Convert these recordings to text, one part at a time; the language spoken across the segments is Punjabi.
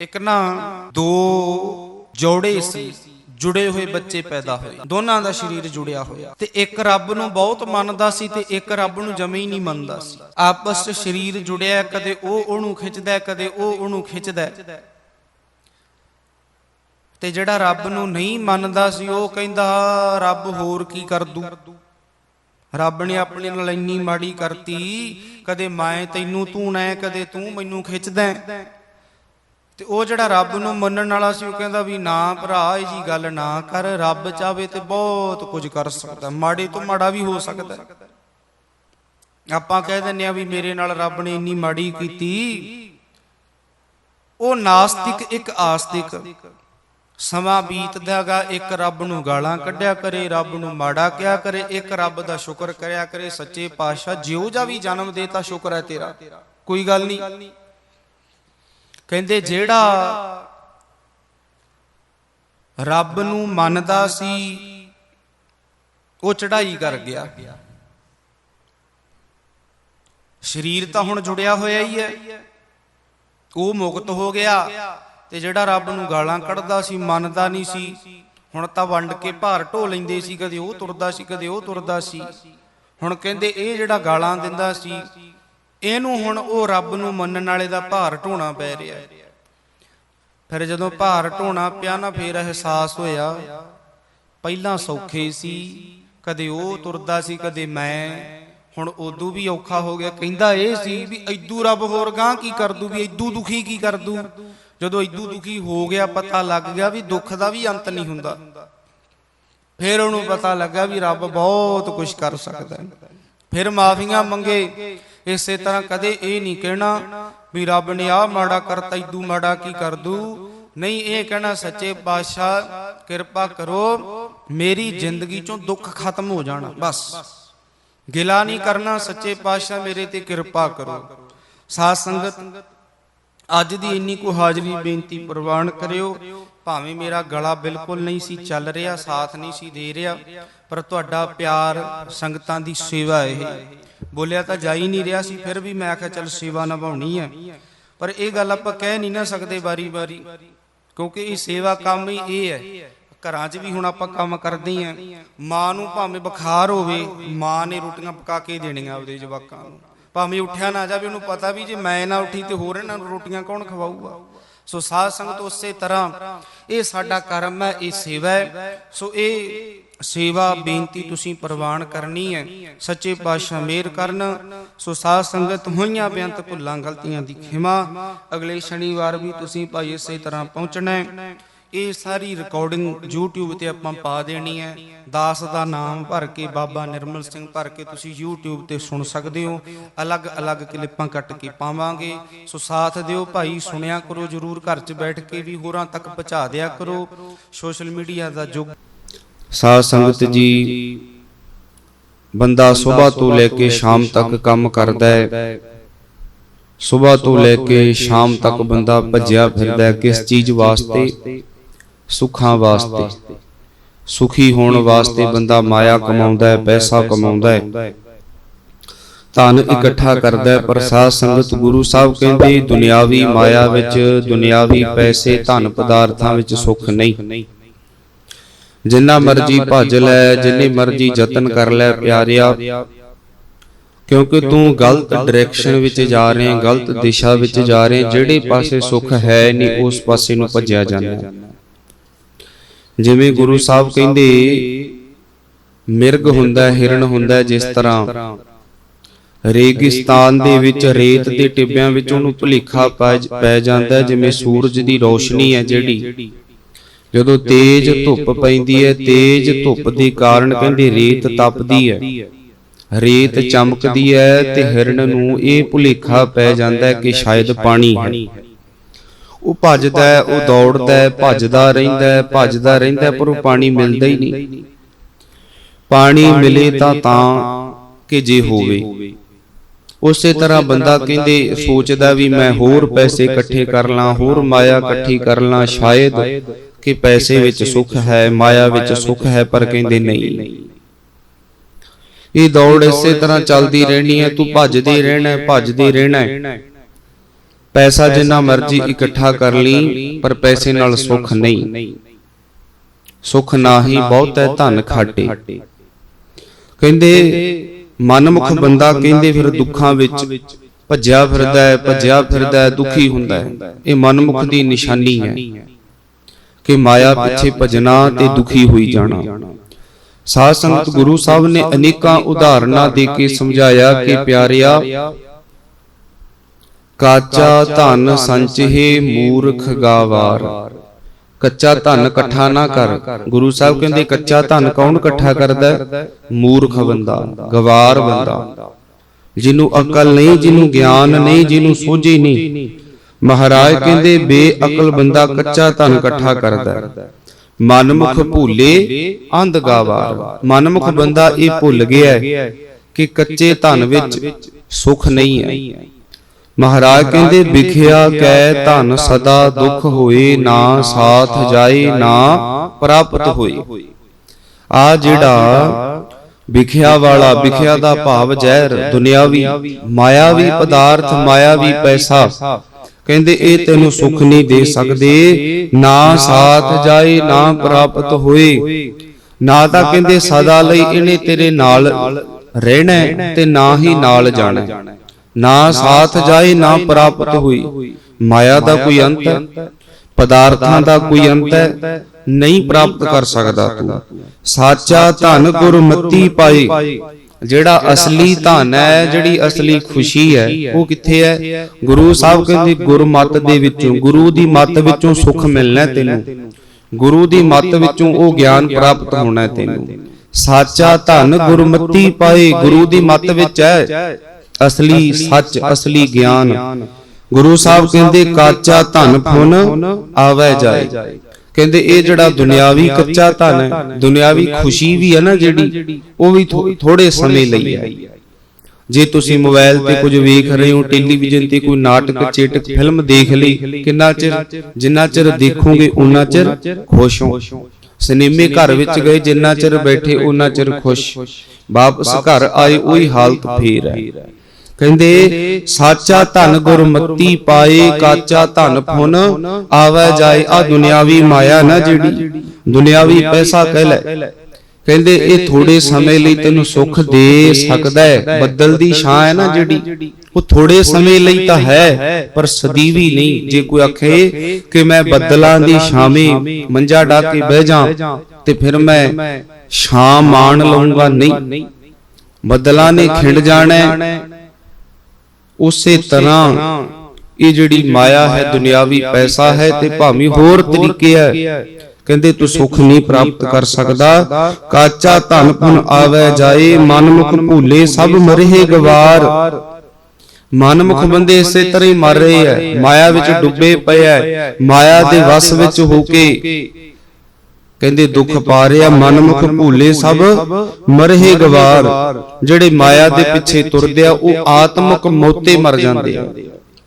ਇੱਕ ਨਾ ਦੋ ਜੋੜੇ ਸੀ, ਜੁੜੇ ਹੋਏ ਬੱਚੇ ਪੈਦਾ ਹੋਏ। ਦੋਨਾਂ ਦਾ ਸਰੀਰ ਜੁੜਿਆ ਹੋਇਆ। ਤੇ ਇੱਕ ਰੱਬ ਨੂੰ ਬਹੁਤ ਮੰਨਦਾ ਸੀ ਤੇ ਇੱਕ ਰੱਬ ਨੂੰ ਜਮੇ ਹੀ ਨਹੀਂ ਮੰਨਦਾ ਸੀ। ਆਪਸ 'ਚ ਸਰੀਰ ਜੁੜਿਆ, ਕਦੇ ਉਹ ਉਹਨੂੰ ਖਿੱਚਦਾ, ਕਦੇ ਉਹ ਉਹਨੂੰ ਖਿੱਚਦਾ। ਤੇ ਜਿਹੜਾ ਰੱਬ ਨੂੰ ਨਹੀਂ ਮੰਨਦਾ ਸੀ, ਉਹ ਕਹਿੰਦਾ, ਰੱਬ ਹੋਰ ਕੀ ਕਰ ਦੂ? ਰੱਬ ਨੇ ਆਪਣੇ ਨਾਲ ਇੰਨੀ ਮਾੜੀ ਕਰਤੀ, ਕਦੇ ਮੈਂ ਤੈਨੂੰ ਤੂੰ ਹੈ ਕਦੇ ਤੂੰ ਮੈਨੂੰ ਖਿੱਚਦਾ ਤੇ ਉਹ ਜਿਹੜਾ ਰੱਬ ਨੂੰ ਮੰਨਣ ਵਾਲਾ ਸੀ, ਉਹ ਕਹਿੰਦਾ ਵੀ ਨਾ ਭਰਾ, ਇਹ ਜੀ ਗੱਲ ਨਾ ਕਰ, ਰੱਬ ਚਾਵੇ ਤੇ ਬਹੁਤ ਕੁਝ ਕਰ ਸਕਦਾ। ਮਾੜੇ ਤੋਂ ਮਾੜਾ ਵੀ ਹੋ ਸਕਦਾ ਆਪਾਂ ਕਹਿ ਦਿੰਨੇ ਆ ਵੀ ਮੇਰੇ ਨਾਲ ਰੱਬ ਨੇ ਇੰਨੀ ਮਾੜੀ ਕੀਤੀ। ਉਹ ਨਾਸਤਿਕ ਇੱਕ ਆਸਤਿਕ। ਸਮਾਂ ਬੀਤਦਾਗਾ ਇੱਕ ਰੱਬ ਨੂੰ ਗਾਲਾਂ ਕੱਢਿਆ ਕਰੇ, ਰੱਬ ਨੂੰ ਮਾੜਾ ਕਿਹਾ ਕਰੇ, ਇੱਕ ਰੱਬ ਦਾ ਸ਼ੁਕਰ ਕਰਿਆ ਕਰੇ, ਸੱਚੇ ਪਾਤਸ਼ਾਹ, ਜਿਉ ਜਾ ਵੀ ਜਨਮ ਦੇਤਾ, ਸ਼ੁਕਰ ਹੈ ਤੇਰਾ। ਕੋਈ ਗੱਲ ਨਹੀਂ। ਕਹਿੰਦੇ ਜਿਹੜਾ ਰੱਬ ਨੂੰ ਮੰਨਦਾ ਸੀ, ਉਹ ਚੜਾਈ ਕਰ ਗਿਆ। ਸਰੀਰ ਤਾਂ ਹੁਣ ਜੁੜਿਆ ਹੋਇਆ ਹੀ ਹੈ। ਉਹ ਮੁਕਤ ਹੋ ਗਿਆ ਤੇ ਜਿਹੜਾ ਰੱਬ ਨੂੰ ਗਾਲਾਂ ਕੱਢਦਾ ਸੀ, ਮੰਨਦਾ ਨਹੀਂ ਸੀ, ਹੁਣ ਤਾਂ ਵੰਡ ਕੇ ਭਾਰ ਢੋ ਲੈਂਦੇ ਸੀ, ਕਦੇ ਉਹ ਤੁਰਦਾ ਸੀ, ਕਦੇ ਉਹ ਤੁਰਦਾ ਸੀ। ਹੁਣ ਕਹਿੰਦੇ ਇਹ ਜਿਹੜਾ ਗਾਲਾਂ ਦਿੰਦਾ ਸੀ ਇਹਨੂੰ ਹੁਣ ਉਹ ਰੱਬ ਨੂੰ ਮੰਨਣ ਵਾਲੇ ਦਾ ਭਾਰ ਢੋਣਾ ਪੈ ਰਿਹਾ ਫਿਰ ਜਦੋਂ ਭਾਰ ਢੋਣਾ ਪਿਆ ਨਾ, ਫੇਰ ਅਹਿਸਾਸ ਹੋਇਆ, ਪਹਿਲਾਂ ਸੌਖੇ ਸੀ, ਕਦੇ ਉਹ ਤੁਰਦਾ ਸੀ, ਕਦੇ ਮੈਂ। ਹੁਣ ਉਦੋਂ ਵੀ ਔਖਾ ਹੋ ਗਿਆ। ਕਹਿੰਦਾ ਇਹ ਸੀ ਵੀ ਐਦੂ ਰੱਬ ਹੋਰ ਗਾਂ ਕੀ ਕਰ ਦੂ, ਵੀ ਐਦੂ ਦੁਖੀ ਕੀ ਕਰ ਦੂ? ਜਦੋਂ ਐਦੂ ਦੁਖੀ ਹੋ ਗਿਆ, ਪਤਾ ਲੱਗ ਗਿਆ ਵੀ ਦੁੱਖ ਦਾ ਵੀ ਅੰਤ ਨਹੀਂ ਹੁੰਦਾ। ਫਿਰ ਉਹਨੂੰ ਪਤਾ ਲੱਗਾ ਵੀ ਰੱਬ ਬਹੁਤ ਕੁਝ ਕਰ ਸਕਦਾ ਫਿਰ ਮਾਫੀਆਂ ਮੰਗੇ। ਇਸੇ ਤਰ੍ਹਾਂ ਕਦੇ ਇਹ ਨਹੀਂ ਕਹਿਣਾ ਵੀ ਰੱਬ ਨੇ ਆਹ ਮਾੜਾ ਕਰਤਾ ਇਦੂ ਮਾੜਾ ਕੀ ਕਰ ਦੂ? ਨਹੀਂ, ਇਹ ਕਹਿਣਾ ਸੱਚੇ ਪਾਤਸ਼ਾਹ, ਕਿਰਪਾ ਕਰੋ, ਮੇਰੀ ਜ਼ਿੰਦਗੀ ਚੋਂ ਦੁੱਖ ਖਤਮ ਹੋ ਜਾਣਾ, ਬਸ। ਗਿਲਾ ਨਹੀਂ ਕਰਨਾ ਸੱਚੇ ਪਾਤਸ਼ਾਹ ਮੇਰੇ ਤੇ ਕਿਰਪਾ ਕਰੋ। ਸਾਧ ਸੰਗਤ, ਅੱਜ ਦੀ ਇੰਨੀ ਕੋ ਹਾਜ਼ਰੀ ਬੇਨਤੀ ਪ੍ਰਵਾਨ ਕਰਿਓ। ਭਾਵੇਂ ਮੇਰਾ ਗਲਾ ਬਿਲਕੁਲ ਨਹੀਂ ਸੀ ਚੱਲ ਰਿਹਾ, ਸਾਥ ਨਹੀਂ ਸੀ ਦੇ ਰਿਹਾ, ਪਰ ਤੁਹਾਡਾ ਪਿਆਰ ਸੰਗਤਾਂ ਦੀ ਸੇਵਾ ਇਹ। ਬੋਲਿਆ ਤਾਂ ਜਾ ਹੀ ਨਹੀਂ ਰਿਹਾ ਸੀ, ਫਿਰ ਵੀ ਮੈਂ ਆਖਿਆ, ਚੱਲ ਸੇਵਾ ਨਿਭਾਉਣੀ ਹੈ। ਪਰ ਇਹ ਗੱਲ ਆਪਾਂ ਕਹਿ ਨਹੀਂ ਨਾ ਸਕਦੇ ਵਾਰੀ-ਵਾਰੀ, ਕਿਉਂਕਿ ਇਹ ਸੇਵਾ ਕੰਮ ਹੀ ਇਹ ਹੈ। ਘਰਾਂ 'ਚ ਵੀ ਹੁਣ ਆਪਾਂ ਕੰਮ ਕਰਦੇ ਆਂ ਮਾਂ ਨੂੰ ਭਾਵੇਂ ਬੁਖਾਰ ਹੋਵੇ, ਮਾਂ ਨੇ ਰੋਟੀਆਂ ਪਕਾ ਕੇ ਦੇਣੀਆਂ ਆਪਦੇ ਜਵਾਕਾਂ ਨੂੰ। ਭਾਵੇਂ ਉੱਠਿਆ ਨਾ ਜਾਵੇ, ਉਹਨੂੰ ਪਤਾ ਵੀ ਜੇ ਮੈਂ ਨਾ ਉੱਠੀ ਤੇ ਹੋਰ ਇਹਨਾਂ ਨੂੰ ਰੋਟੀਆਂ ਕੌਣ ਖਵਾਊਗਾ? ਸੋ ਸਾਧ ਸੰਗਤ ਉਸੇ ਤਰ੍ਹਾਂ ਇਹ ਸਾਡਾ ਕਰਮ ਹੈ, ਇਹ ਸੇਵਾ ਹੈ। ਸੋ ਇਹ ਸੇਵਾ ਬੇਨਤੀ ਤੁਸੀਂ ਪ੍ਰਵਾਨ ਕਰਨੀ ਹੈ, ਸੱਚੇ ਪਾਤਸ਼ਾਹ ਮਿਹਰ ਕਰਨ। ਸੋ ਸਾਧ ਸੰਗਤ ਹੋਈਆਂ ਬੇਅੰਤ ਭੁੱਲਾਂ, ਗਲਤੀਆਂ ਦੀ ਖਿਮਾ। ਅਗਲੇ ਸ਼ਨੀਵਾਰ ਵੀ ਤੁਸੀਂ ਭਾਈ ਇਸੇ ਤਰ੍ਹਾਂ ਪਹੁੰਚਣਾ ਹੈ। ਇਹ ਸਾਰੀ ਰਿਕਾਰਡਿੰਗ YouTube ਤੇ ਆਪਾਂ ਪਾ ਦੇਣੀ ਹੈ। ਦਾਸ ਦਾ ਨਾਮ ਭਰ ਕੇ ਬਾਬਾ ਨਿਰਮਲ ਸਿੰਘ ਭਰ ਕੇ ਤੁਸੀਂ YouTube ਤੇ ਸੁਣ ਸਕਦੇ ਹੋ। ਅਲੱਗ-ਅਲੱਗ ਕਲਿੱਪਾਂ ਕੱਟ ਕੇ ਪਾਵਾਂਗੇ। ਸੋ ਸਾਥ ਦਿਓ ਭਾਈ, ਸੁਣਿਆ ਕਰੋ, ਜਰੂਰ ਘਰ 'ਚ ਬੈਠ ਕੇ ਵੀ ਹੋਰਾਂ ਤੱਕ ਪਹੁੰਚਾ ਦਿਆ ਕਰੋ। ਸੋਸ਼ਲ ਮੀਡੀਆ ਦਾ ਯੁੱਗ। ਸਾਧ ਸੰਗਤ ਜੀ, ਬੰਦਾ ਸਵੇਰ ਤੋਂ ਲੈ ਕੇ ਸ਼ਾਮ ਤੱਕ ਕੰਮ ਕਰਦਾ ਹੈ। ਸਵੇਰ ਤੋਂ ਲੈ ਕੇ ਸ਼ਾਮ ਤੱਕ ਬੰਦਾ ਭੱਜਿਆ ਫਿਰਦਾ ਕਿਸ ਚੀਜ਼ ਵਾਸਤੇ? ਸੁੱਖਾਂ ਵਾਸਤੇ। ਸੁਖੀ ਹੋਣ ਵਾਸਤੇ ਬੰਦਾ ਮਾਇਆ ਕਮਾਉਂਦਾ ਹੈ ਪੈਸਾ ਕਮਾਉਂਦਾ ਹੈ। ਧਨ ਇਕੱਠਾ ਕਰਦਾ ਹੈ ਪਰ ਸਾਧ ਸੰਗਤ ਗੁਰੂ ਸਾਹਿਬ ਕਹਿੰਦੇ ਦੁਨਿਆਵੀ ਮਾਇਆ ਵਿੱਚ ਦੁਨਿਆਵੀ ਪੈਸੇ ਧਨ ਪਦਾਰਥਾਂ ਵਿੱਚ ਸੁੱਖ ਨਹੀਂ। ਜਿੰਨਾ ਮਰਜ਼ੀ ਭੱਜ ਲੈ ਜਿੰਨੀ ਮਰਜ਼ੀ ਯਤਨ ਕਰ ਲੈ ਪਿਆਰਿਆ। ਕਿਉਂਕਿ ਤੂੰ ਗਲਤ ਡਾਇਰੈਕਸ਼ਨ ਵਿੱਚ ਜਾ ਰਹੇ ਗਲਤ ਦਿਸ਼ਾ ਵਿੱਚ ਜਾ ਰਹੇ। ਜਿਹੜੇ ਪਾਸੇ ਸੁੱਖ ਹੈ ਨਹੀਂ ਉਸ ਪਾਸੇ ਨੂੰ ਭੱਜਿਆ ਜਾਂਦਾ ਹੈ। ਜਿਵੇਂ ਗੁਰੂ ਸਾਹਿਬ ਕਹਿੰਦੇ ਮਿਰਗ ਹੁੰਦਾ ਹਿਰਨ ਹੁੰਦਾ ਜਿਸ ਤਰ੍ਹਾਂ ਰੇਗਿਸਤਾਨ ਦੇ ਵਿੱਚ ਰੇਤ ਦੇ ਟਿੱਬਿਆਂ ਵਿੱਚ ਉਹਨੂੰ ਭੁਲੇਖਾ ਪੈ ਜਾਂਦਾ ਜਿਵੇਂ ਸੂਰਜ ਦੀ ਰੋਸ਼ਨੀ ਹੈ ਜਿਹੜੀ। ਜਦੋਂ ਤੇਜ਼ ਧੁੱਪ ਪੈਂਦੀ ਹੈ ਤੇਜ਼ ਧੁੱਪ ਦੇ ਕਾਰਨ ਕਹਿੰਦੇ ਰੇਤ ਤਪਦੀ ਹੈ। ਰੇਤ ਚਮਕਦੀ ਹੈ ਤੇ ਹਿਰਨ ਨੂੰ ਇਹ ਭੁਲੇਖਾ ਪੈ ਜਾਂਦਾ ਕਿ ਸ਼ਾਇਦ ਪਾਣੀ ਹੈ। ਉਹ ਭੱਜਦਾ ਹੈ ਉਹ ਦੌੜਦਾ ਹੈ ਭੱਜਦਾ ਰਹਿੰਦਾ ਹੈ ਭੱਜਦਾ ਰਹਿੰਦਾ ਹੈ, ਪਰ ਉਹ ਪਾਣੀ ਮਿਲਦਾ ਹੀ ਨਹੀਂ। ਪਾਣੀ ਮਿਲੇ ਤਾਂ ਤਾਂ ਕਿ ਜੇ ਹੋਵੇ। ਉਸੇ ਤਰ੍ਹਾਂ ਬੰਦਾ ਕਹਿੰਦੇ ਸੋਚਦਾ ਵੀ ਮੈਂ ਹੋਰ ਪੈਸੇ ਇਕੱਠੇ ਕਰ ਲਾਂ ਹੋਰ ਮਾਇਆ ਇਕੱਠੀ ਕਰ ਲਾਂ ਸ਼ਾਇਦ ਕਿ ਪੈਸੇ ਵਿੱਚ ਸੁੱਖ ਹੈ ਮਾਇਆ ਵਿੱਚ ਸੁੱਖ ਹੈ ਪਰ ਕਹਿੰਦੇ ਨਹੀਂ। ਇਹ ਦੌੜ ਇਸੇ ਤਰ੍ਹਾਂ ਚੱਲਦੀ ਰਹਿਣੀ ਹੈ ਤੂੰ ਭੱਜਦੇ ਰਹਿਣਾ ਭੱਜਦੇ ਰਹਿਣਾ ਪੈਸਾ ਜਿੰਨਾ ਮਰਜ਼ੀ ਇਕੱਠਾ ਕਰ ਲਈ ਪਰ ਪੈਸੇ ਨਾਲ ਸੁੱਖ ਨਹੀਂ। ਸੁੱਖ ਨਾਹੀ। ਬਹੁਤ ਹੈ ਧਨ ਖਾਟੇ। ਕਹਿੰਦੇ ਮਨਮੁਖ ਬੰਦਾ ਕਹਿੰਦੇ ਫਿਰ ਦੁੱਖਾਂ ਵਿੱਚ ਭੱਜਿਆ ਫਿਰਦਾ ਹੈ ਭੱਜਿਆ ਫਿਰਦਾ ਹੈ ਦੁਖੀ ਹੁੰਦਾ ਹੈ। ਇਹ ਮਨਮੁਖ ਦੀ ਨਿਸ਼ਾਨੀ ਹੈ ਕਿ ਮਾਇਆ ਪਿੱਛੇ ਭਜਣਾ ਤੇ ਦੁਖੀ ਹੋਈ ਜਾਣਾ। ਸਾਧ ਸੰਗਤ ਗੁਰੂ ਸਾਹਿਬ ਨੇ ਅਨੇਕਾਂ ਉਦਾਹਰਨਾਂ ਦੇ ਕੇ ਸਮਝਾਇਆ ਕਿ ਪਿਆਰਿਆ ਕਾਚਾ ਧਨ ਸੰਚਹਿ ਮੂਰਖ ਗਾਵਾਰ। ਕੱਚਾ ਧਨ ਇਕੱਠਾ ਨਾ ਕਰ। ਗੁਰੂ ਸਾਹਿਬ ਕਹਿੰਦੇ, ਕੱਚਾ ਧਨ ਕੌਣ ਇਕੱਠਾ ਕਰਦਾ? ਮੂਰਖ ਬੰਦਾ, ਗਵਾਰ ਬੰਦਾ। ਜਿਹਨੂੰ ਅਕਲ ਨਹੀਂ, ਜਿਹਨੂੰ ਗਿਆਨ ਨਹੀਂ, ਜਿਹਨੂੰ ਸੋਝੀ ਨਹੀਂ। ਮਹਾਰਾਜ ਕਹਿੰਦੇ, ਬੇਅਕਲ ਬੰਦਾ ਕੱਚਾ ਧਨ ਇਕੱਠਾ ਕਰਦਾ। ਹੈ। ਮਨਮੁਖ ਭੂਲੇ ਅੰਧ ਗਾਵਾਰ। ਮਨਮੁਖ ਬੰਦਾ ਇਹ ਭੁੱਲ ਗਿਆ ਕਿ ਕੱਚੇ ਧਨ ਵਿੱਚ ਸੁਖ ਨਹੀਂ ਹੈ। ਮਹਾਰਾਜ ਕਹਿੰਦੇ ਵਿਖਿਆ ਕੈ ਧਨ ਸਦਾ ਦੁਖ ਹੋਏ ਨਾ ਸਾਥ ਜਾਏ ਨਾ ਪ੍ਰਾਪਤ ਹੋਏ। ਆ ਜਿਹੜਾ ਵਿਖਿਆ ਵਾਲਾ ਵਿਖਿਆ ਦਾ ਭਾਵ ਜ਼ਹਿਰ ਦੁਨਿਆਵੀ ਮਾਇਆਵੀ ਪਦਾਰਥ ਮਾਇਆਵੀ ਪੈਸਾ। ਕਹਿੰਦੇ ਇਹ ਤੈਨੂੰ ਸੁਖ ਨਹੀਂ ਦੇ ਸਕਦੇ। ਨਾ ਸਾਥ ਜਾਏ ਨਾ ਪ੍ਰਾਪਤ ਹੋਏ। ਨਾ ਤਾਂ ਕਹਿੰਦੇ ਸਦਾ ਲਈ ਇਹਨੇ ਤੇਰੇ ਨਾਲ ਰਹਿਣਾ ਤੇ ਨਾ ਹੀ ਨਾਲ ਜਾਣਾ। ਨਾ ਸਾਥ ਜਾਏ ਨਾ ਪ੍ਰਾਪਤ ਹੋਈ। ਮਾਇਆ ਦਾ ਕੋਈ ਅੰਤ ਹੈ ਪਦਾਰਥਾਂ ਦਾ ਕੋਈ ਅੰਤ ਹੈ, ਨਹੀਂ ਪ੍ਰਾਪਤ ਕਰ ਸਕਦਾ ਤੂੰ। ਸਾਚਾ ਧਨ ਗੁਰਮਤੀ ਪਾਏ ਜਿਹੜਾ ਅਸਲੀ ਧਨ ਹੈ, ਜਿਹੜੀ ਅਸਲੀ ਖੁਸ਼ੀ ਹੈ, ਉਹ ਕਿੱਥੇ ਹੈ? ਗੁਰੂ ਸਾਹਿਬ ਕਹਿੰਦੇ ਗੁਰਮਤ ਦੇ ਵਿੱਚੋਂ, ਗੁਰੂ ਦੀ ਮੱਤ ਵਿੱਚੋਂ ਸੁਖ ਮਿਲਣਾ ਤੈਨੂੰ। ਗੁਰੂ ਦੀ ਮੱਤ ਵਿੱਚੋਂ ਉਹ ਗਿਆਨ ਪ੍ਰਾਪਤ ਹੋਣਾ ਤੈਨੂੰ। ਸਾਚਾ ਧਨ ਗੁਰਮਤੀ ਪਾਏ ਗੁਰੂ ਦੀ ਮੱਤ ਵਿੱਚ ਹੈ। ਅਸਲੀ ਸੱਚ ਅਸਲੀ ਗਿਆਨ। ਗੁਰੂ ਸਾਹਿਬ ਕਹਿੰਦੇ ਕਾਚਾ ਧਨ ਫੁਨ ਆਵੇ ਜਾਏ। ਕਹਿੰਦੇ ਇਹ ਜਿਹੜਾ ਦੁਨਿਆਵੀ ਕੱਚਾ ਧਨ ਹੈ ਦੁਨਿਆਵੀ ਖੁਸ਼ੀ ਵੀ ਹੈ ਨਾ ਜਿਹੜੀ ਉਹ ਵੀ ਥੋੜੇ ਸਮੇਂ ਲਈ ਹੈ ਜੇ ਤੁਸੀਂ ਮੋਬਾਈਲ ਤੇ ਕੁਝ ਵੇਖ ਰਹੇ ਹੋ ਟੈਲੀਵਿਜ਼ਨ ਤੇ ਕੋਈ ਨਾਟਕ ਚੇਟਕ ਫਿਲਮ ਦੇਖ ਲਈ ਕਿੰਨਾ ਚਿਰ ਜਿੰਨਾ ਚਿਰ ਦੇਖੋਗੇ ਉਨਾ ਚਿਰ ਖੁਸ਼ ਹੋ। ਸਿਨੇਮੇ ਘਰ ਵਿੱਚ ਗਏ ਜਿੰਨਾ ਚਿਰ ਬੈਠੇ ਉਨਾ ਚਿਰ ਖੁਸ਼। ਵਾਪਸ ਘਰ ਆਏ ਉਹੀ ਹਾਲਤ ਫੇਰ। ਹੈ ਕਹਿੰਦੇ ਸਾਚਾ ਧਨ ਗੁਰਮਤੀ ਪਾਏ ਕਾਚਾ ਧਨ ਫੁਨ ਆਵੇ ਜਾਏ ਆ ਦੁਨਿਆਵੀ ਮਾਇਆ ਨਾ ਜਿਹੜੀ। ਦੁਨਿਆਵੀ ਪੈਸਾ ਕਹਿ ਲੈ। ਕਹਿੰਦੇ ਇਹ ਥੋੜੇ ਸਮੇਂ ਲਈ ਤੈਨੂੰ ਸੁੱਖ ਦੇ ਸਕਦਾ ਹੈ। ਬੱਦਲ ਦੀ ਛਾਂ ਹੈ ਨਾ ਜਿਹੜੀ। ਉਹ ਥੋੜੇ ਸਮੇਂ ਲਈ ਤਾਂ ਹੈ ਪਰ ਸਦੀਵੀ ਨਹੀਂ। ਜੇ ਕੋਈ ਆਖੇ ਕਿ ਮੈਂ ਬੱਦਲਾਂ ਦੀ ਛਾਵੇਂ ਮੰਜਾ ਢਾ ਕੇ ਬਹਿ ਜਾ ਤੇ ਫਿਰ ਮੈਂ ਛਾਂ ਮਾਣ ਲਵਾਂਗਾ ਨਹੀਂ। ਬੱਦਲਾਂ ਨੇ ਖਿੰਡ ਜਾਣਾ ਹੈ ਉਸੇ ਤਰ੍ਹਾਂ ਇਹ ਜਿਹੜੀ ਮਾਇਆ ਹੈ, ਦੁਨਿਆਵੀ ਪੈਸਾ ਹੈ ਤੇ ਭਾਵੇਂ ਹੋਰ ਤਰੀਕੇ ਹੈ, ਕਹਿੰਦੇ ਤੂੰ ਸੁੱਖ ਨਹੀਂ ਪ੍ਰਾਪਤ ਕਰ ਸਕਦਾ, ਕਾਚਾ ਧਨ ਪੁਨ ਆਵੇ ਜਾਏ, ਮਨਮੁਖ ਭੂਲੇ ਸਭ ਮਰਹਿ ਗਵਾਰ। ਮਨਮੁਖ ਬੰਦੇ ਇਸੇ ਤਰ੍ਹਾਂ ਹੀ ਮਰ ਰਹੇ ਹੈ, ਮਾਇਆ ਵਿੱਚ ਡੁੱਬੇ ਪਏ ਹੈ, ਮਾਇਆ ਦੇ ਵਸ ਵਿੱਚ ਹੋ ਕੇ ਕਹਿੰਦੇ ਦੁੱਖ ਪਾ ਰਿਹਾ ਮਨਮੁਖ ਭੂਲੇ ਸਭ ਮਰਹੇ ਗਵਾਰ। ਜਿਹੜੇ ਮਾਇਆ ਦੇ ਪਿੱਛੇ ਤੁਰਦੇ ਆ ਉਹ ਆਤਮਿਕ ਮੋਤੇ ਮਰ ਜਾਂਦੇ ਆ।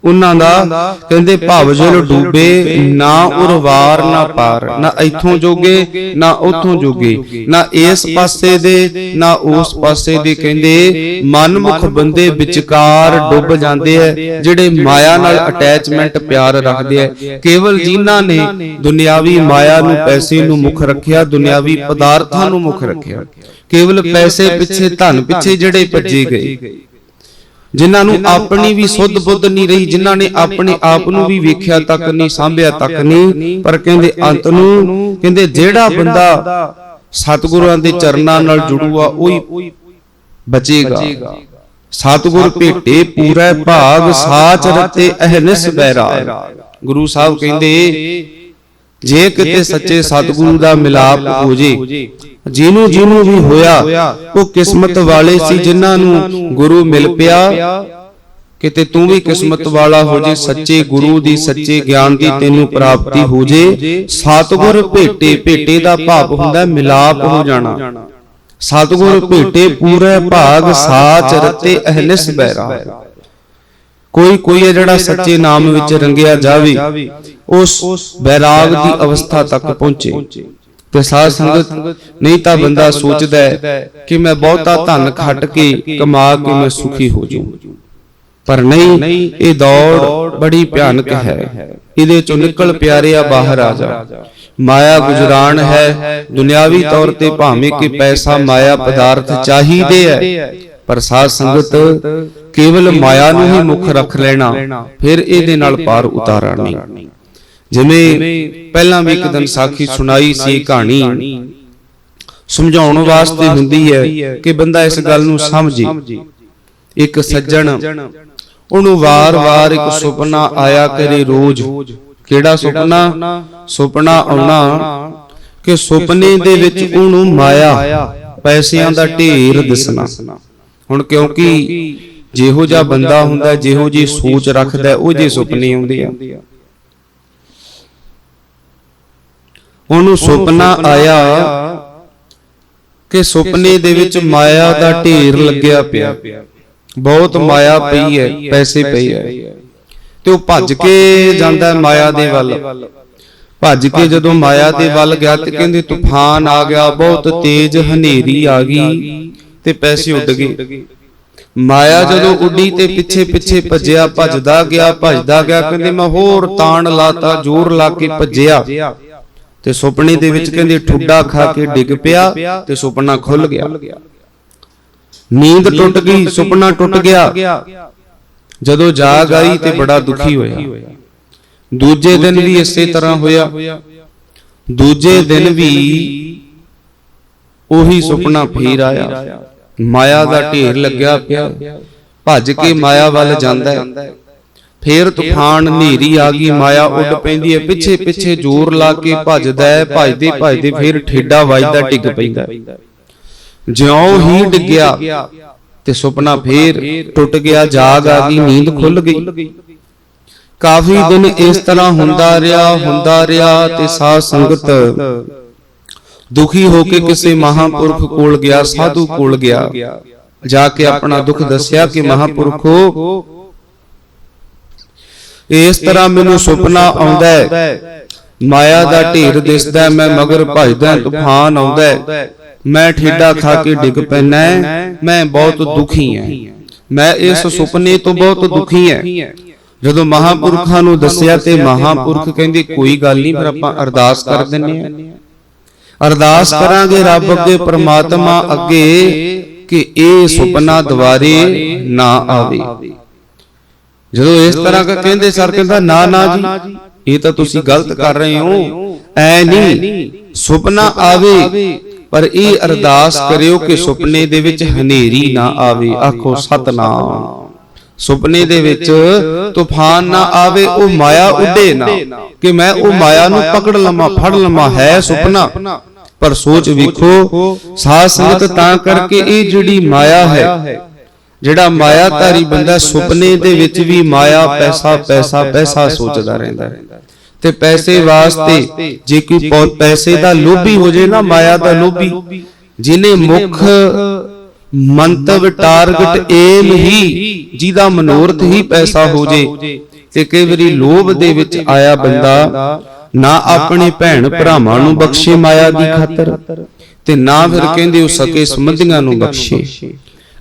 ਉਹਨਾਂ ਦਾ ਕਹਿੰਦੇ ਭਵ ਜਲ ਡੂਬੇ ਨਾ ਉਰਵਾਰ ਨਾ ਪਾਰ ਨਾ ਇੱਥੋਂ ਜੋਗੇ ਨਾ ਉੱਥੋਂ ਜੋਗੇ ਨਾ ਇਸ ਪਾਸੇ ਦੇ ਨਾ ਉਸ ਪਾਸੇ ਦੇ ਕਹਿੰਦੇ ਮਨਮੁਖ ਬੰਦੇ ਵਿਚਕਾਰ ਡੁੱਬ ਜਾਂਦੇ ਆ ਜਿਹੜੇ ਮਾਇਆ ਨਾਲ ਅਟੈਚਮੈਂਟ ਪਿਆਰ ਰੱਖਦੇ ਆ। ਕੇਵਲ ਜਿਨ੍ਹਾਂ ਨੇ ਦੁਨਿਆਵੀ ਮਾਇਆ ਨੂੰ ਪੈਸੇ ਨੂੰ ਮੁੱਖ ਰੱਖਿਆ ਦੁਨਿਆਵੀ ਪਦਾਰਥਾਂ ਨੂੰ ਮੁੱਖ ਰੱਖਿਆ। ਕੇਵਲ ਪੈਸੇ ਪਿੱਛੇ ਧਨ ਪਿੱਛੇ ਜਿਹੜੇ ਭੱਜੇ ਗਏ। ਜਿਨ੍ਹਾਂ ਨੂੰ ਆਪਣੀ ਵੀ ਸੁੱਧ ਬੁੱਧ ਨਹੀਂ ਰਹੀ ਜਿਨ੍ਹਾਂ ਨੇ ਆਪਣੇ ਆਪ ਨੂੰ ਵੀ ਵੇਖਿਆ ਤੱਕ ਨਹੀਂ ਸਾਂਭਿਆ ਤੱਕ ਨਹੀਂ ਪਰ ਕਹਿੰਦੇ ਅੰਤ ਨੂੰ ਕਹਿੰਦੇ ਜਿਹੜਾ ਬੰਦਾ ਸਤਿਗੁਰਾਂ ਦੇ ਚਰਨਾਂ ਨਾਲ ਜੁੜੂਆ ਉਹੀ ਬਚੇਗਾ। ਸਤਿਗੁਰ ਭੇਟੇ ਪੂਰਾ ਭਾਗ ਸਾਚ ਰਤੇ ਅਹਨਿਸ ਬੈਰਾਗ ਗੁਰੂ ਸਾਹਿਬ ਕਹਿੰਦੇ ਜੇ ਕਿਤੇ ਸੱਚੇ ਸਤਿਗੁਰੂ ਦਾ ਮਿਲਾਪ ਹੋ ਜੇ। ਜਿਹਨੂੰ ਜਿਹਨੂੰ ਵੀ ਹੋਇਆ ਉਹ ਕਿਸਮਤ ਵਾਲੇ ਸੀ ਜਿਨ੍ਹਾਂ ਨੂੰ ਗੁਰੂ ਮਿਲ ਪਿਆ। ਕਿਤੇ ਤੂੰ ਵੀ ਕਿਸਮਤ ਵਾਲਾ ਹੋ ਜੇ ਸੱਚੇ ਗੁਰੂ ਦੀ ਸੱਚੇ ਗਿਆਨ ਦੀ ਤੈਨੂੰ ਪ੍ਰਾਪਤੀ ਹੋ ਜੇ। ਸਤਿਗੁਰ ਭੇਟੇ ਭੇਟੇ ਦਾ ਭਾਵ ਹੁੰਦਾ ਮਿਲਾਪ ਹੋ ਜਾਣਾ। ਸਤਿਗੁਰ ਭੇਟੇ ਪੂਰੇ ਭਾਗ ਸਾਚ ਰਤੇ ਅਹਨਿਸ ਬੈਰਾ ਕੋਈ ਕੋਈ ਹੈ ਜਿਹੜਾ ਸੱਚੇ ਨਾਮ ਵਿੱਚ ਰੰਗਿਆ ਜਾਵੇ ਉਸ ਬੈਰਾਗ ਦੀ ਅਵਸਥਾ ਤੱਕ ਪਹੁੰਚੇ। ਤੇ ਸਾਧ ਸੰਗਤ ਨਹੀਂ ਤਾਂ ਬੰਦਾ ਸੋਚਦਾ ਹੈ ਕਿ ਮੈਂ ਬਹੁਤਾ ਧਨ ਖੱਟ ਕੇ ਕਮਾ ਕੇ ਮੈਂ ਸੁਖੀ ਹੋ ਜਾਊਂ। ਪਰ ਨਹੀਂ, ਇਹ ਦੌੜ ਬੜੀ ਭਿਆਨਕ ਹੈ। ਇਹਦੇ ਚੋਂ ਨਿਕਲ ਪਿਆਰਿਆ ਬਾਹਰ ਆ ਜਾ। ਮਾਇਆ ਗੁਜਰਾਨ ਹੈ। ਦੁਨਿਆਵੀ ਤੌਰ ਤੇ ਭਾਵੇਂ ਕਿ ਪੈਸਾ, ਮਾਇਆ ਪਦਾਰਥ ਚਾਹੀਦੇ ਹੈ। ਪਰ ਸਾਧ ਸੰਗਤ ਕੇਵਲ ਮਾਇਆ ਨੂੰ ਹੀ ਮੁੱਖ ਰੱਖ ਲੈਣਾ, ਫਿਰ ਇਹਦੇ ਨਾਲ ਪਾਰ ਉਤਾਰਾ ਨਹੀਂ। ਜਿਵੇਂ ਪਹਿਲਾਂ ਵੀ ਇੱਕ ਦਿਨ ਸਾਖੀ ਸੁਣਾਈ ਸੀ ਕਹਾਣੀ। ਸਮਝਾਉਣ ਵਾਸਤੇ ਹੁੰਦੀ ਹੈ ਕਿ ਬੰਦਾ ਇਸ ਗੱਲ ਨੂੰ ਸਮਝੇ। ਇੱਕ ਸੱਜਣ ਉਹਨੂੰ ਵਾਰ-ਵਾਰ ਇੱਕ ਸੁਪਨਾ ਆਇਆ ਕਰੇ ਰੋਜ਼। ਕਿਹੜਾ ਸੁਪਨਾ? ਸੁਪਨਾ? ਆਉਣਾ ਕਿ ਸੁਪਨੇ ਦੇ ਵਿੱਚ ਉਹਨੂੰ ਮਾਇਆ ਪੈਸਿਆਂ ਦਾ ਢੇਰ ਦਿਸਣਾ। ਹੁਣ ਕਿਉਂਕਿ ਜਿਹੋ ਜਿਹਾ ਬੰਦਾ ਹੁੰਦਾ ਜਿਹੋ ਜੀ ਸੋਚ ਰੱਖਦਾ ਉਹ ਜਿਹੇ ਸੁਪਨੇ ਆਉਂਦੇ ਆ। ਉਹਨੂੰ ਸੁਪਨਾ ਆਇਆ ਕਿ ਸੁਪਨੇ ਦੇ ਵਿੱਚ ਮਾਇਆ ਦਾ ਢੇਰ ਲੱਗਿਆ ਪਿਆ। ਬਹੁਤ ਮਾਇਆ ਪਈ ਹੈ ਪੈਸੇ ਪਏ ਹੈ। ਤੇ ਉਹ ਭੱਜ ਕੇ ਜਾਂਦਾ ਮਾਇਆ ਦੇ ਵੱਲ। ਭੱਜ ਕੇ ਜਦੋਂ ਮਾਇਆ ਦੇ ਵੱਲ ਗਿਆ ਤੇ ਕਹਿੰਦੇ ਤੂਫਾਨ ਆ ਗਿਆ ਬਹੁਤ ਤੇਜ਼ ਹਨੇਰੀ ਆ ਗਈ ਤੇ ਪੈਸੇ ਉੱਡ ਗਏ। ਮਾਇਆ ਜਦੋਂ ਉੱਡੀ ਤੇ ਪਿੱਛੇ ਪਿੱਛੇ ਭੱਜਿਆ ਭੱਜਦਾ ਗਿਆ ਭੱਜਦਾ ਗਿਆ ਕਹਿੰਦੇ ਮੈਂ ਹੋਰ ਤਾਣ ਲਾਤਾ ਜ਼ੋਰ ਲਾ ਕੇ ਭੱਜਿਆ। ਤੇ ਸੁਪਨੇ ਦੇ ਵਿੱਚ ਕਹਿੰਦੇ ਠੁੱਡਾ ਖਾ ਕੇ ਡਿੱਗ ਪਿਆ ਤੇ ਸੁਪਨਾ ਖੁੱਲ ਗਿਆ। ਨੀਂਦ ਟੁੱਟ ਗਈ ਸੁਪਨਾ ਟੁੱਟ ਗਿਆ। ਜਦੋਂ ਜਾਗ ਆਈ ਤੇ ਬੜਾ ਦੁਖੀ ਹੋਇਆ। ਦੂਜੇ ਦਿਨ ਵੀ ਇਸੇ ਤਰ੍ਹਾਂ ਹੋਇਆ। ਦੂਜੇ ਦਿਨ ਵੀ ਉਹੀ ਸੁਪਨਾ ਫੇਰ ਆਇਆ। ਮਾਇਆ ਦਾ ਢੇਰ ਲੱਗਿਆ ਪਿਆ। ਭੱਜ ਕੇ ਮਾਇਆ ਵੱਲ ਜਾਂਦਾ ਹੈ। ਫੇਰ ਤੂਫਾਨ ਹਨੇਰੀ ਆ ਗਈ ਮਾਇਆ ਉੱਡ ਪੈਂਦੀ ਹੈ ਪਿੱਛੇ ਪਿੱਛੇ ਜ਼ੋਰ ਲਾ ਕੇ ਭੱਜਦਾ ਹੈ ਭੱਜਦੇ ਭੱਜਦੇ ਫੇਰ ਠੇਡਾ ਵੱਜਦਾ ਡਿੱਗ ਪੈਂਦਾ। ਜਿਉਂ ਹੀ ਡਿੱਗਿਆ ਤੇ ਸੁਪਨਾ ਫੇਰ ਟੁੱਟ ਗਿਆ ਜਾਗ ਆ ਗਈ ਨੀਂਦ ਖੁੱਲ ਗਈ। ਕਾਫੀ ਦਿਨ ਇਸ ਤਰ੍ਹਾਂ ਹੁੰਦਾ ਰਿਹਾ ਹੁੰਦਾ ਰਿਹਾ ਤੇ ਸਾਧ ਸੰਗਤ ਦੁਖੀ ਹੋ ਕੇ ਕਿਸੇ ਮਹਾਪੁਰਖ ਕੋਲ ਗਿਆ ਸਾਧੂ ਕੋਲ ਗਿਆ। ਜਾ ਕੇ ਆਪਣਾ ਦੁੱਖ ਦੱਸਿਆ ਕਿ ਮਹਾਪੁਰਖੋ ਇਸ ਤਰ੍ਹਾਂ ਮੈਨੂੰ ਸੁਪਨਾ ਆਉਂਦਾ ਹੈ। ਮਾਇਆ ਦਾ ਢੇਰ ਦਿਸਦਾ ਮੈਂ ਮਗਰ ਭਜਦਾ ਤੂਫਾਨ ਆਉਂਦਾ ਮੈਂ ਠੇਡਾ ਖਾ ਕੇ ਡਿੱਗ ਪੈਣਾ ਮੈਂ ਬਹੁਤ ਦੁਖੀ ਹਾਂ। ਮੈਂ ਇਸ ਸੁਪਨੇ ਤੋਂ ਬਹੁਤ ਦੁਖੀ ਹਾਂ। ਜਦੋਂ ਮਹਾਪੁਰਖਾਂ ਨੂੰ ਦੱਸਿਆ ਤੇ ਮਹਾਪੁਰਖ ਕਹਿੰਦੇ ਕੋਈ ਗੱਲ ਨਹੀਂ ਫਿਰ ਆਪਾਂ ਅਰਦਾਸ ਕਰ ਦਿੰਨੇ ਆ ਅਰਦਾਸ ਕਰਾਂਗੇ ਰੱਬ ਅੱਗੇ ਪ੍ਰਮਾਤਮਾ ਅੱਗੇ ਕਿ ਇਹ ਸੁਪਨਾ ਦੁਬਾਰੇ ਨਾ ਆਵੇ। ਜਦੋਂ ਇਸ ਤਰ੍ਹਾਂ ਕਹਿੰਦੇ ਸਰ ਕਹਿੰਦਾ ਨਾ ਨਾ ਜੀ ਇਹ ਤਾਂ ਤੁਸੀਂ ਗਲਤ ਕਰ ਰਹੇ ਹੋ। ਐ ਨਹੀਂ ਸੁਪਨਾ ਆਵੇ ਪਰ ਇਹ ਅਰਦਾਸ ਕਰਿਓ ਕਿ ਸੁਪਨੇ ਦੇ ਵਿੱਚ ਹਨੇਰੀ ਨਾ ਆਵੇ ਆਖੋ ਸਤਨਾਮ। ਸੁਪਨੇ ਦੇ ਵਿੱਚ ਤੂਫਾਨ ਨਾ ਆਵੇ ਉਹ ਮਾਇਆ ਉੱਡੇ ਨਾ। ਕਿ ਮੈਂ ਉਹ ਮਾਇਆ ਨੂੰ ਪਕੜ ਲਵਾਂ ਫੜ ਲਵਾਂ। ਹੈ ਸੁਪਨਾ। ਪਰ ਸੋਚ ਵੇਖੋ ਸਾਧ ਸੰਗਤ ਤਾਂ ਕਰਕੇ ਇਹ ਜਿਹੜੀ ਮਾਇਆ ਹੈ ਜਿਹੜਾ ਮਾਇਆਧਾਰੀ ਬੰਦਾ ਸੁਪਨੇ ਦੇ ਵਿੱਚ ਵੀ ਮਾਇਆ ਪੈਸਾ ਪੈਸਾ ਪੈਸਾ ਸੋਚਦਾ ਰਹਿੰਦਾ ਹੈ। ਤੇ ਪੈਸੇ ਵਾਸਤੇ ਜੇ ਕੋਈ ਪੈਸੇ ਦਾ ਲੋਭੀ ਹੋ ਜੇ ਨਾ ਮਾਇਆ ਦਾ ਲੋਭੀ ਜਿਨੇ ਮੁੱਖ ਮੰਤਵ ਟਾਰਗੇਟ ਏਮ ਹੀ ਜਿਹਦਾ ਮਨੋਰਥ ਹੀ ਪੈਸਾ ਹੋ ਜੇ ਤੇ ਕਈ ਵਾਰੀ ਲੋਭ ਦੇ ਵਿੱਚ ਆਇਆ ਬੰਦਾ ਨਾ ਆਪਣੇ ਭੈਣ ਭਰਾਵਾਂ ਨੂੰ ਬਖਸ਼ੇ ਮਾਇਆ ਦੀ ਖਾਤਰ। ਤੇ ਨਾ ਫਿਰ ਕਹਿੰਦੇ ਉਹ ਸਕੇ ਸੰਬੰਧੀਆਂ ਨੂੰ ਬਖਸ਼ੇ।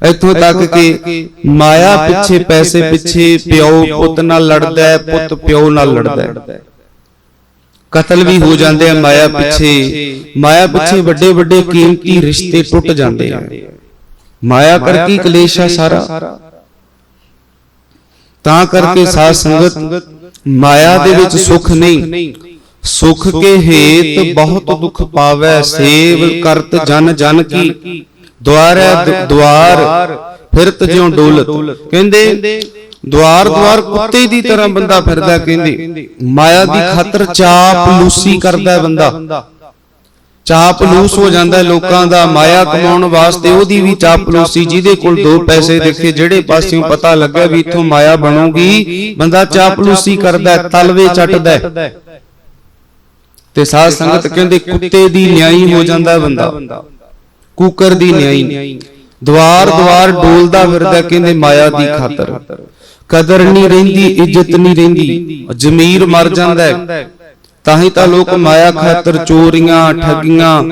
ਇੱਥੋਂ ਤੱਕ ਕਿ ਮਾਇਆ ਪਿੱਛੇ ਪੈਸੇ ਪਿੱਛੇ ਪਿਓ ਪੁੱਤ ਨਾਲ ਲੜਦਾ ਹੈ ਪੁੱਤ ਪਿਓ ਨਾਲ ਲੜਦਾ ਹੈ। ਕਤਲ ਵੀ ਹੋ ਜਾਂਦੇ ਆ ਮਾਇਆ ਪਿੱਛੇ। ਮਾਇਆ ਪਿੱਛੇ ਵੱਡੇ ਵੱਡੇ ਕੀਮਤੀ ਰਿਸ਼ਤੇ ਟੁੱਟ ਜਾਂਦੇ ਆ। ਮਾਇਆ ਕਰਕੇ ਕਲੇਸ਼ ਆ ਸਾਰਾ। ਤਾਂ ਕਰਕੇ ਸਾਧ ਸੰਗਤ ਮਾਇਆ ਦੇ ਵਿੱਚ ਸੁਖ ਨਹੀਂ। ਸੁਖ ਕੇ ਹੇਤ ਬਹੁਤ ਦੁੱਖ ਪਾਵੈ ਸੇਵ ਕਰਤ ਜਨ ਜਨ ਕੀ। ਦੁਆਰੈ ਦੁਆਰ ਫਿਰਤ ਜਿਉ ਡੋਲਤ। ਕਹਿੰਦੇ ਦੁਆਰ ਦੁਆਰ ਕੁੱਤੇ ਦੀ ਤਰ੍ਹਾਂ ਬੰਦਾ ਫਿਰਦਾ ਕਹਿੰਦੇ। ਮਾਇਆ ਦੀ ਖਾਤਰ ਚਾਪ ਲੂਸੀ ਕਰਦਾ ਬੰਦਾ। ਚਾਪ ਲੂਸ ਹੋ ਜਾਂਦਾ ਲੋਕਾਂ ਦਾ ਮਾਇਆ ਕਮਾਉਣ ਵਾਸਤੇ ਉਹਦੀ ਵੀ ਚਾਪ ਲੂਸੀ ਜਿਹਦੇ ਕੋਲ ਦੋ ਪੈਸੇ ਦੇਖੇ ਜਿਹੜੇ ਪਾਸਿਓਂ ਪਤਾ ਲੱਗਾ ਵੀ ਇੱਥੋਂ ਮਾਇਆ ਬਣੂਗੀ ਬੰਦਾ ਚਾਪ ਲੂਸੀ ਕਰਦਾ ਤਲਵੇ ਚੱਟਦਾ। ਤੇ ਸਾਧ ਸੰਗਤ ਕਹਿੰਦੇ ਕੁੱਤੇ ਦੀ ਨਿਆਈ ਹੋ ਜਾਂਦਾ ਬੰਦਾ। ਕੂਕਰ ਦੀ ਨਿਆਈ। ਦਵਾਰ ਦਵਾਰ ਡੋਲਦਾ ਫਿਰਦਾ ਕਹਿੰਦੇ ਮਾਇਆ ਦੀ ਖਾਤਰ। ਕਦਰ ਨਹੀਂ ਰਹਿੰਦੀ ਇੱਜ਼ਤ ਨਹੀਂ ਰਹਿੰਦੀ। ਜ਼ਮੀਰ ਮਰ ਜਾਂਦਾ ਹੈ। ਤਾਂ ਹੀ ਤਾਂ ਲੋਕ ਮਾਇਆ ਖਾਤਰ ਚੋਰੀਆਂ ਠੱਗੀਆਂ।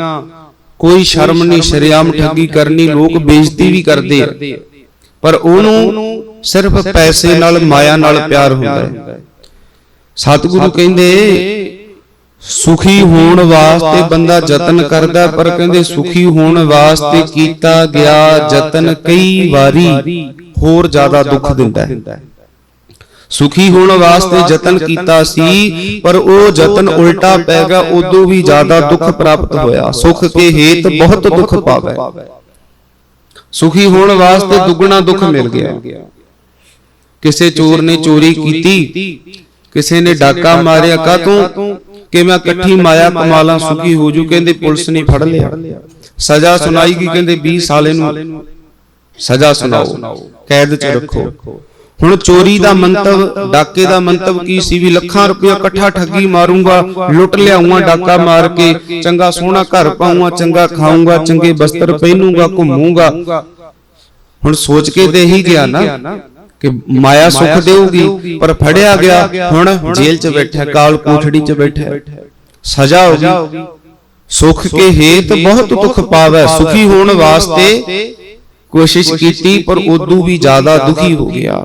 ਕੋਈ ਸ਼ਰਮ ਨਹੀਂ ਸ਼ਰਿਆਮ ਠੱਗੀ ਕਰਨੀ ਲੋਕ ਬੇਇੱਜ਼ਤੀ ਵੀ ਕਰਦੇ ਪਰ ਉਹਨੂੰ ਸਿਰਫ ਪੈਸੇ ਨਾਲ ਮਾਇਆ ਨਾਲ ਪਿਆਰ ਹੁੰਦਾ ਹੈ। ਸਤਿਗੁਰੂ ਕਹਿੰਦੇ ਸੁਖੀ ਹੋਣ ਵਾਸਤੇ ਬੰਦਾ ਯਤਨ ਕਰਦਾ, ਪਰ ਕਹਿੰਦੇ ਸੁਖੀ ਹੋਣ ਵਾਸਤੇ ਕੀਤਾ ਗਿਆ ਯਤਨ ਕਈ ਵਾਰੀ ਹੋਰ ਜ਼ਿਆਦਾ ਦੁੱਖ ਦਿੰਦਾ ਹੈ। ਸੁਖੀ ਹੋਣ ਵਾਸਤੇ ਯਤਨ ਕੀਤਾ ਸੀ, ਪਰ ਉਹ ਯਤਨ ਉਲਟਾ ਪੈ ਗਿਆ, ਉਦੋਂ ਵੀ ਜ਼ਿਆਦਾ ਦੁੱਖ ਪ੍ਰਾਪਤ ਹੋਇਆ। ਸੁਖ ਕੇ ਹੇਤ ਬਹੁਤ ਦੁੱਖ ਪਾਵੇ। ਸੁਖੀ ਹੋਣ ਵਾਸਤੇ ਦੁੱਗਣਾ ਦੁੱਖ ਮਿਲ ਗਿਆ। ਕਿਸੇ ਚੋਰ ਨੇ ਚੋਰੀ ਕੀਤੀ, ਕਿਸੇ ਨੇ ਡਾਕਾ ਮਾਰਿਆ ਕਾ ਤੂੰ ਕਿ ਮੈਂ ਇਕੱਠੀ ਮਾਇਆ ਕਮਾਲਾਂ ਸੁਖੀ ਹੋ ਜੂ ਕਹਿੰਦੇ ਪੁਲਿਸ ਨੇ ਫੜ ਲਿਆ। ਸਜ਼ਾ ਸੁਣਾਈ ਗਈ ਕਹਿੰਦੇ 20 ਸਾਲ ਇਹਨੂੰ ਸਜ਼ਾ ਸੁਣਾਓ ਕੈਦ 'ਚ ਰੱਖੋ। ਹੁਣ ਚੋਰੀ ਦਾ ਮੰਤਵ ਡਾਕੇ ਦਾ ਮੰਤਵ ਕੀ ਸੀ ਵੀ ਲੱਖਾਂ ਰੁਪਇਆ ਇਕੱਠਾ ਠੱਗੀ ਮਾਰੂੰਗਾ ਲੁੱਟ ਲਿਆਉਂਗਾ ਡਾਕਾ ਮਾਰ ਕੇ ਚੰਗਾ ਸੋਹਣਾ ਘਰ ਪਾਉਂਗਾ ਚੰਗਾ ਖਾਊਂਗਾ ਚੰਗੇ ਬਸਤਰ ਪਹਿਨੂੰਗਾ ਘੁੰਮੂੰਗਾ। ਹੁਣ ਸੋਚ ਕੇ ਤੇ ਇਹੀ ਗਿਆ ਨਾ। ਕਿ ਮਾਇਆ ਸੁਖ ਦੇਊਗੀ ਪਰ ਫੜਿਆ ਗਿਆ ਹੁਣ ਜੇਲ੍ਹ 'ਚ ਬੈਠਾ ਕਾਲ ਕੋਠੜੀ 'ਚ ਬੈਠਾ। ਸਜ਼ਾ ਹੋ ਗਈ ਸੁਖ ਕੇ ਹੇਤ ਬਹੁਤ ਦੁੱਖ ਪਾਵੇ ਸੁਖੀ ਹੋਣ ਵਾਸਤੇ ਕੋਸ਼ਿਸ਼ ਕੀਤੀ ਪਰ ਉਦੋਂ ਵੀ ਜ਼ਿਆਦਾ ਦੁਖੀ ਹੋ ਗਿਆ।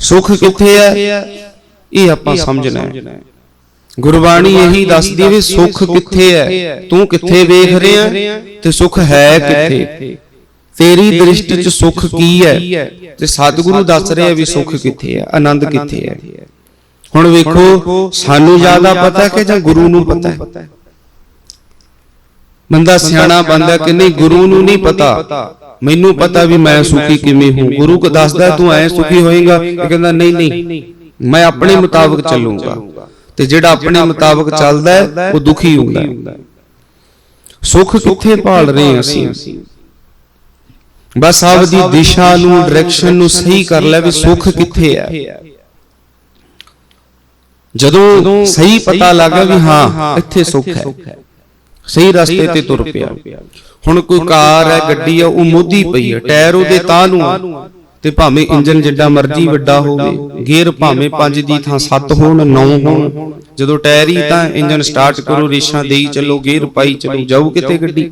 ਸੁਖ ਕਿੱਥੇ ਹੈ? ਇਹ ਆਪਾਂ ਸਮਝਣਾ ਹੈ। ਗੁਰਬਾਣੀ ਇਹੀ ਦੱਸਦੀ ਵੀ ਸੁਖ ਕਿੱਥੇ ਹੈ? ਤੂੰ ਕਿੱਥੇ ਵੇਖ ਰਿਹਾ ਤੇ ਸੁਖ ਹੈ ਕਿੱਥੇ? ਤੇਰੀ ਦ੍ਰਿਸ਼ਟੀ 'ਚ ਸੁਖ ਕੀ ਹੈ? ਤੇ ਸਤਿਗੁਰੂ ਦੱਸ ਰਿਹਾ ਵੀ ਸੁਖ ਕਿੱਥੇ ਹੈ? ਆਨੰਦ ਕਿੱਥੇ ਹੈ? ਹੁਣ ਵੇਖੋ ਸਾਨੂੰ ਜ਼ਿਆਦਾ ਪਤਾ ਕਿ ਜਾਂ ਗੁਰੂ ਨੂੰ ਪਤਾ ਹੈ? ਬੰਦਾ ਸਿਆਣਾ ਬੰਦਾ ਕਿ ਨਹੀਂ ਗੁਰੂ ਨੂੰ ਨਹੀਂ ਪਤਾ। ਮੈਨੂੰ ਪਤਾ ਵੀ ਮੈਂ ਸੁਖੀ ਕਿਵੇਂ ਹੂੰ ਗੁਰੂ ਕੋ ਦੱਸਦਾ ਤੂੰ ਐ ਸੁਖੀ ਹੋਏਗਾ? ਇਹ ਕਹਿੰਦਾ ਨਹੀਂ ਨਹੀਂ। ਮੈਂ ਆਪਣੇ ਮੁਤਾਬਕ ਚੱਲੂੰਗਾ। ਤੇ ਜਿਹੜਾ ਆਪਣੇ ਮੁਤਾਬਕ ਚੱਲਦਾ ਉਹ ਦੁਖੀ ਹੁੰਦਾ ਸੁਖ ਕਿੱਥੇ ਭਾਲ ਰਹੇ ਅਸੀਂ? ਬਸ ਆਪਦੀ ਦਿਸ਼ਾ ਨੂੰ ਡਾਇਰੈਕਸ਼ਨ ਨੂੰ ਸਹੀ ਕਰ ਲੈ ਵੀ ਸੁਖ ਕਿੱਥੇ ਹੈ ਜਦੋਂ ਸਹੀ ਪਤਾ ਲੱਗਾ ਵੀ ਹਾਂ ਇੱਥੇ ਸੁਖ ਹੈ। ਸਹੀ ਰਸਤੇ ਤੇ ਤੁਰ ਪਿਆ। ਹੁਣ ਕੋਈ ਕਾਰ ਹੈ ਗੱਡੀ ਹੈ ਉਹ ਮੋਦੀ ਪਈ ਹੈ। ਟਾਇਰ ਉਹਦੇ ਤਾਂ ਨੂੰ ਤੇ ਭਾਵੇਂ ਇੰਜਨ ਜਿੱਡਾ ਮਰਜ਼ੀ ਵੱਡਾ ਹੋਵੇ ਗੇਅਰ ਭਾਵੇਂ 5 ਦੀ ਥਾਂ 7 ਹੋਣ 9 ਹੋਣ ਜਦੋਂ ਟਾਇਰ ਹੀ ਤਾਂ ਇੰਜਨ ਸਟਾਰਟ ਕਰੋ ਰੇਸ਼ਾਂ ਦੇਈ ਚੱਲੋ ਗੇਅਰ ਪਾਈ ਚੱਲੋ ਜਾਊ ਕਿਤੇ ਗੱਡੀ।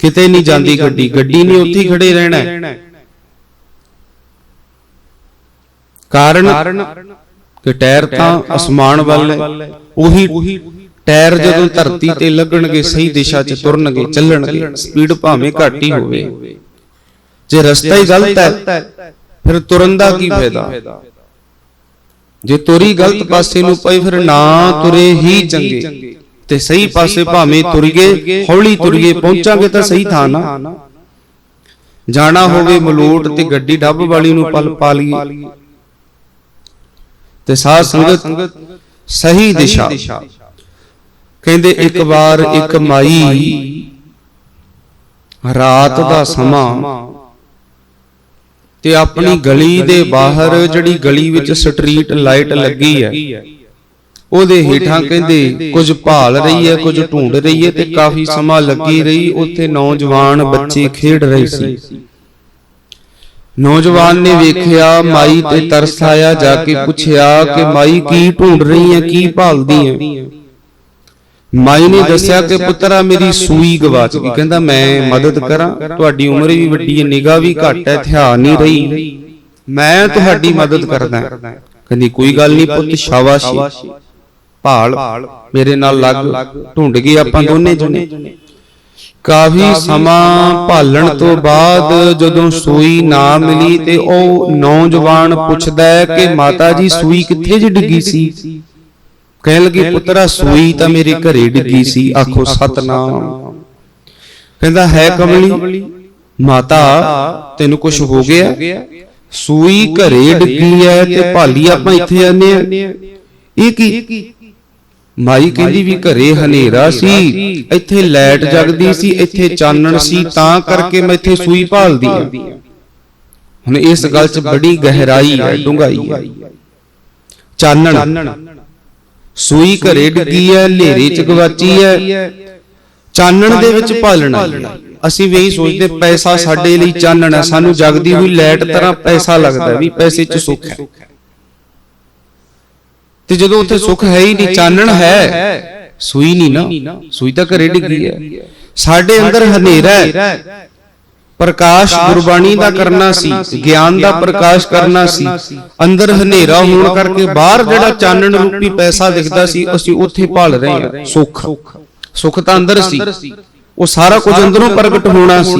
ਕਿਤੇ ਨਹੀਂ ਜਾਂਦੀ ਗੱਡੀ ਗੱਡੀ ਨੇ ਉੱਥੇ ਹੀ ਖੜੇ ਰਹਿਣਾ ਹੈ। ਕਾਰਨ ਕਿ ਟਾਇਰ ਤਾਂ ਅਸਮਾਨ ਵੱਲ ਹੈ। ਉਹੀ ਟਾਇਰ ਜਦੋਂ ਧਰਤੀ ਤੇ ਲੱਗਣਗੇ ਸਹੀ ਦਿਸ਼ਾ 'ਚ ਤੁਰਨਗੇ ਚੱਲਣਗੇ ਸਪੀਡ ਭਾਵੇਂ ਘੱਟ ਹੀ ਹੋਵੇ। ਜੇ ਰਸਤਾ ਹੀ ਗਲਤ ਹੈ ਫਿਰ ਤੁਰਨ ਦਾ ਕੀ ਫਾਇਦਾ? ਜੇ ਤੁਰੀ ਗਲਤ ਪਾਸੇ ਨੂੰ ਪਈ ਫਿਰ ਨਾ ਤੁਰੇ ਹੀ ਚੰਗੇ। ਤੇ ਸਹੀ ਪਾਸੇ ਭਾਵੇਂ ਤੁਰ ਗਏ ਹੌਲੀ ਤੁਰ ਗਏ ਪਹੁੰਚਾਂਗੇ ਤਾਂ ਸਹੀ ਥਾਂ ਨਾ। ਜਾਣਾ ਹੋਵੇ ਮਲੋਟ ਤੇ ਗੱਡੀ ਡੱਬ ਵਾਲੀ ਨੂੰ ਪਲ ਪਾ ਲਈਏ। ਤੇ ਸਾਧ ਸੰਗਤ ਸਹੀ ਦਿਸ਼ਾ। ਕਹਿੰਦੇ ਇੱਕ ਵਾਰ ਇੱਕ ਮਾਈ। ਰਾਤ ਦਾ ਸਮਾਂ। ਤੇ ਆਪਣੀ ਗਲੀ ਦੇ ਬਾਹਰ ਜਿਹੜੀ ਗਲੀ ਵਿੱਚ ਸਟਰੀਟ ਲਾਈਟ ਲੱਗੀ ਹੈ। ਉਹਦੇ ਹੇਠਾਂ ਕਹਿੰਦੇ ਕੁਝ ਭਾਲ ਰਹੀ ਹੈ ਕੁਝ ਢੂੰਡ ਰਹੀ ਹੈ ਤੇ ਕਾਫੀ ਸਮਾਂ ਲੱਗੀ ਰਹੀ ਉੱਥੇ ਨੌਜਵਾਨ ਬੱਚੇ ਖੇਡ ਰਹੇ ਸੀ। ਨੌਜਵਾਨ ਨੇ ਵੇਖਿਆ ਮਾਈ ਤੇ ਤਰਸ ਆਇਆ ਜਾ ਕੇ ਪੁੱਛਿਆ ਕਿ ਮਾਈ ਕੀ ਢੂੰਡ ਰਹੀ ਹੈ ਕੀ ਭਾਲਦੀ ਹੈ? ਮਾਈ ਨੇ ਦੱਸਿਆ ਕਿ ਪੁੱਤਰਾ ਮੇਰੀ ਸੂਈ ਗਵਾਚ ਗਈ। ਕਹਿੰਦਾ ਮੈਂ ਮਦਦ ਕਰਾਂ। ਤੁਹਾਡੀ ਉਮਰ ਵੀ ਵੱਡੀ ਹੈ ਨਿਗਾਹ ਵੀ ਘੱਟ ਹੈ ਧਿਆਨ ਨਹੀਂ ਰਹੀ। ਮੈਂ ਤੁਹਾਡੀ ਮਦਦ ਕਰਦਾ ਕਹਿੰਦੀ ਕੋਈ ਗੱਲ ਨਹੀਂ ਪੁੱਤ ਸ਼ਾਬਾਸ਼ੀ ਭਾਲ ਮੇਰੇ ਨਾਲ ਲੱਗ ਢੂੰਡ ਗਏ ਆਪਾਂ ਦੋਨੇ ਜਣੇ। ਕਾਫੀ ਸਮਾਂ ਭਾਲਣ ਤੋਂ ਬਾਅਦ ਜਦੋਂ ਸੂਈ ਨਾ ਮਿਲੀ ਤੇ ਉਹ ਨੌਜਵਾਨ ਪੁੱਛਦਾ ਹੈ ਕਿ ਮਾਤਾ ਜੀ ਸੂਈ ਕਿੱਥੇ ਜੀ ਡਿੱਗੀ ਸੀ? ਕਹਿਣ ਲੱਗੀ ਪੁੱਤਰਾ ਸੂਈ ਤਾਂ ਮੇਰੇ ਘਰੇ ਡਿੱਗੀ ਸੀ ਆਖੋ ਸਤਨਾਮ। ਕਹਿੰਦਾ ਹੈ ਕਮਲੀ? ਮਾਤਾ ਤੈਨੂੰ ਕੁਝ ਹੋ ਗਿਆ? ਸੂਈ ਘਰੇ ਡਿੱਗੀ ਹੈ ਤੇ ਭਾਲੀ ਆਪਾਂ ਇੱਥੇ ਆਨੇ ਆ ਇਹ ਕੀ? ਮਾਈ ਕਹਿੰਦੀ ਵੀ ਘਰੇ ਹਨੇਰਾ ਸੀ ਇੱਥੇ ਲਾਈਟ ਜਗਦੀ ਸੀ ਇੱਥੇ ਚਾਨਣ ਸੀ ਤਾਂ ਕਰਕੇ ਮੈਂ ਇੱਥੇ ਸੂਈ ਭਾਲਦੀ ਆ ਹੁਣ ਇਸ ਗੱਲ 'ਚ ਬੜੀ ਗਹਿਰਾਈ ਹੈ ਡੂੰਘਾਈ ਹੈ। ਚਾਨਣ। ਸੂਈ ਘਰੇ ਡਿੱਗੀ ਹੈ ਹਨੇਰੇ 'ਚ ਗਵਾਚੀ ਹੈ। ਚਾਨਣ ਦੇ ਵਿੱਚ ਭਾਲਣਾ ਅਸੀਂ ਵੀ ਇਹੀ ਸੋਚਦੇ ਪੈਸਾ ਸਾਡੇ ਲਈ ਚਾਨਣ ਹੈ। ਸਾਨੂੰ ਜਗਦੀ ਹੋਈ ਲਾਈਟ ਤਰ੍ਹਾਂ ਪੈਸਾ ਲੱਗਦਾ ਵੀ ਪੈਸੇ 'ਚ ਸੁੱਖ ਹੈ। ਤੇ ਜਦੋਂ ਉੱਥੇ ਸੁੱਖ ਹੈ ਹੀ ਨਹੀਂ ਚਾਨਣ ਹੈ ਸੂਈ ਨਹੀਂ ਨਾ ਸੂਈ ਤਾਂ ਘਰੇ ਡਿੱਗੀ ਹੈ। ਸਾਡੇ ਅੰਦਰ ਹਨੇਰਾ ਹੈ। ਪ੍ਰਕਾਸ਼ ਗੁਰਬਾਣੀ ਦਾ ਕਰਨਾ ਸੀ ਗਿਆਨ ਦਾ ਪ੍ਰਕਾਸ਼ ਕਰਨਾ ਸੀ। ਅੰਦਰ ਹਨੇਰਾ ਹੋਣ ਕਰਕੇ ਬਾਹਰ ਜਿਹੜਾ ਚਾਨਣ ਰੂਪੀ ਪੈਸਾ ਦਿਖਦਾ ਸੀ ਅਸੀਂ ਉੱਥੇ ਭਾਲ ਰਹੇ ਹਾਂ। ਸੁੱਖ। ਸੁੱਖ। ਤਾਂ ਅੰਦਰ ਸੀ। ਉਹ ਸਾਰਾ ਕੁਝ ਅੰਦਰੋਂ ਪ੍ਰਗਟ ਹੋਣਾ ਸੀ।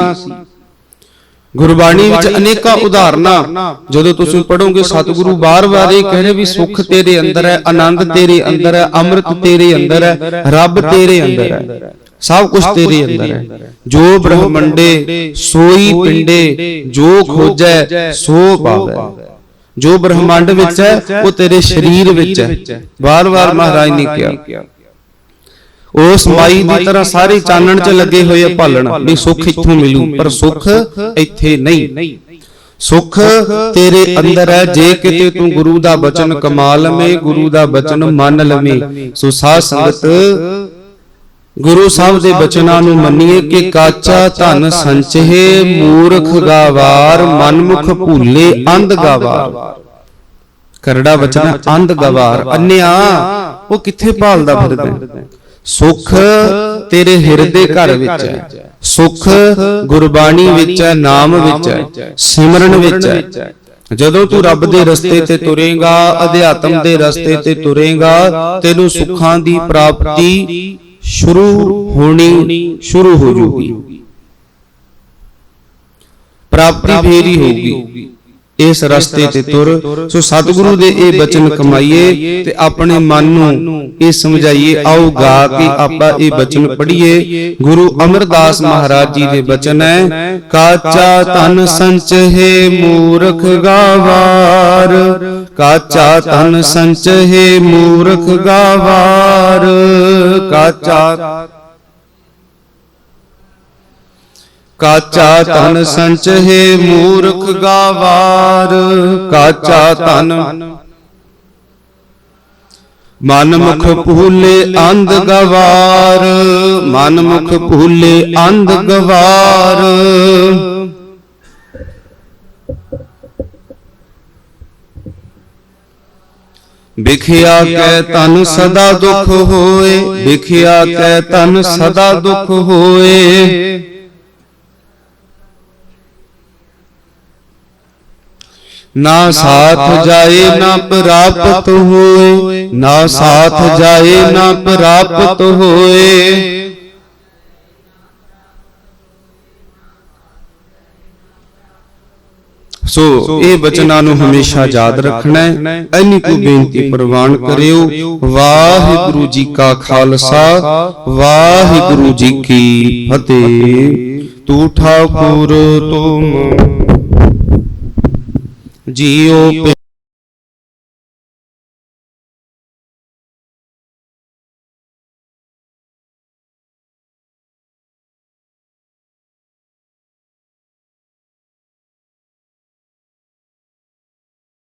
ਗੁਰਬਾਣੀ ਵਿੱਚ ਅਨੇਕਾਂ ਉਦਾਹਰਨਾਂ ਜਦੋਂ ਤੁਸੀਂ ਪੜੋਗੇ ਸਤਿਗੁਰੂ ਬਾਰ-ਬਾਰ ਇਹ ਕਹਿ ਰਹੇ ਵੀ ਸੁੱਖ ਤੇਰੇ ਅੰਦਰ ਹੈ ਆਨੰਦ ਤੇਰੇ ਅੰਦਰ ਹੈ ਅੰਮ੍ਰਿਤ ਤੇਰੇ ਅੰਦਰ ਹੈ ਰੱਬ ਤੇਰੇ ਅੰਦਰ ਹੈ। ਸਭ ਕੁਝ ਤੇਰੇ ਅੰਦਰ ਹੈ। ਜੋ ਬ੍ਰਹਮੰਡੇ ਸੋਈ ਪਿੰਡੇ ਜੋ ਖੋਜੈ ਸੋ ਪਾਵੈ। ਜੋ ਬ੍ਰਹਮੰਡ ਵਿੱਚ ਹੈ ਉਹ ਤੇਰੇ ਸਰੀਰ ਵਿੱਚ ਹੈ। ਬਾਰ-ਬਾਰ ਮਹਾਰਾਜ ਨੇ ਕਿਹਾ ਉਸ ਮਾਈ ਦੀ ਤਰ੍ਹਾਂ ਸਾਰੇ ਚਾਨਣ 'ਚ ਲੱਗੇ ਹੋਏ ਆ ਭਾਲਣ। ਵੀ ਸੁੱਖ ਇੱਥੋਂ ਮਿਲੂ ਪਰ ਸੁੱਖ ਇੱਥੇ ਨਹੀਂ। ਸੁੱਖ ਤੇਰੇ ਅੰਦਰ ਹੈ ਜੇ ਕਿਤੇ ਤੂੰ ਗੁਰੂ ਦਾ ਬਚਨ ਕਮਾ ਲਵੇਂ ਗੁਰੂ ਦਾ ਬਚਨ ਮੰਨ ਲਵੇਂ। ਸੋ ਸਾਧ ਸੰਗਤ ਗੁਰੂ ਸਾਹਿਬ ਦੇ ਬਚਨਾਂ ਨੂੰ ਮੰਨੀਏ ਕਿ ਕਾਚਾ ਧਨ ਸੰਚੇ ਮੂਰਖ ਗਾਵਾਰ ਮਨਮੁਖ ਭੂਲੇ ਅੰਧ ਗਾਵਾਰ। ਕਰੜਾ ਬਚਨ ਅੰਧ ਗਵਾਰ। ਅੰਨਿਆ ਉਹ ਕਿੱਥੇ ਭਾਲਦਾ ਫਿਰਦਾ? ਸੁੱਖ ਤੇਰੇ ਹਿਰਦੇ ਘਰ ਵਿੱਚ ਹੈ। ਸੁੱਖ ਗੁਰਬਾਣੀ ਵਿੱਚ ਹੈ ਨਾਮ ਵਿੱਚ ਹੈ। ਸਿਮਰਨ ਵਿੱਚ ਹੈ। ਜਦੋਂ ਤੂੰ ਰੱਬ ਦੇ ਰਸਤੇ ਤੇ ਤੁਰੇਗਾ ਅਧਿਆਤਮ ਦੇ ਰਸਤੇ ਤੇ ਤੁਰੇਗਾ ਤੈਨੂੰ ਸੁੱਖਾਂ ਦੀ ਪ੍ਰਾਪਤੀ ਸ਼ੁਰੂ ਹੋਣੀ ਸ਼ੁਰੂ ਹੋ ਜੂਗੀ। ਪ੍ਰਾਪਤੀ ਫੇਰ ਹੋਊਗੀ। ਇਸ ਰਸਤੇ ਤੇ ਤੁਰ, ਸੋ ਸਤਿਗੁਰੂ ਦੇ ਇਹ ਬਚਨ ਕਮਾਈਏ ਤੇ ਆਪਣੇ ਮਨ ਨੂੰ ਇਹ ਸਮਝਾਈਏ, ਆਓ ਗਾ ਕੇ ਆਪਾਂ ਇਹ ਬਚਨ ਪੜ੍ਹੀਏ। ਗੁਰੂ ਅਮਰਦਾਸ ਮਹਾਰਾਜ ਜੀ ਦੇ ਬਚਨ ਹੈ, ਕਾਚਾ ਧਨ ਸੰਚਹਿ ਮੂਰਖ ਗਾਵਾਰ, ਕਾਚਾ ਧਨ ਸੰਚਹਿ ਮੂਰਖ ਗਾਵਾਰ, ਕਾਚਾ ਕਾਚਾ ਧਨ ਸੰਚਹਿ ਮੂਰਖ ਗਾਵਾਰ, ਕਾਚਾ ਧਨ। ਮਨ ਮੁਖ ਭੂਲੇ ਅੰਧ ਗਵਾਰ, ਮਨ ਮੁਖ ਭੂਲੇ ਅੰਧ ਗਵਾਰ। ਵਿਖਿਆ ਕੈ ਤਨ ਸਦਾ ਦੁਖ ਹੋਏ, ਵਿਖਿਆ ਕੈ ਤਨ ਸਦਾ ਦੁਖ ਹੋਏ। ਨਾ ਸਾਥ ਜਾਏ ਨਾ ਪ੍ਰਾਪਤ ਹੋਏ। ਨਾ ਸਾਥ ਜਾਏ ਨਾ ਪ੍ਰਾਪਤ ਹੋਏ। ਸੋ ਇਹ ਬਚਨਾਂ ਨੂੰ ਹਮੇਸ਼ਾ ਯਾਦ ਰੱਖਣਾ ਹੈ। ਐਨੀ ਕੋ ਬੇਨਤੀ ਪ੍ਰਵਾਨ ਕਰਿਓ। ਵਾਹਿਗੁਰੂ ਜੀ ਕਾ ਖਾਲਸਾ। ਵਾਹਿਗੁਰੂ ਜੀ ਕੀ ਫਤਿਹ। ਤੂ ਠਾਕੁਰ ਤੁਮ ਜੀਉ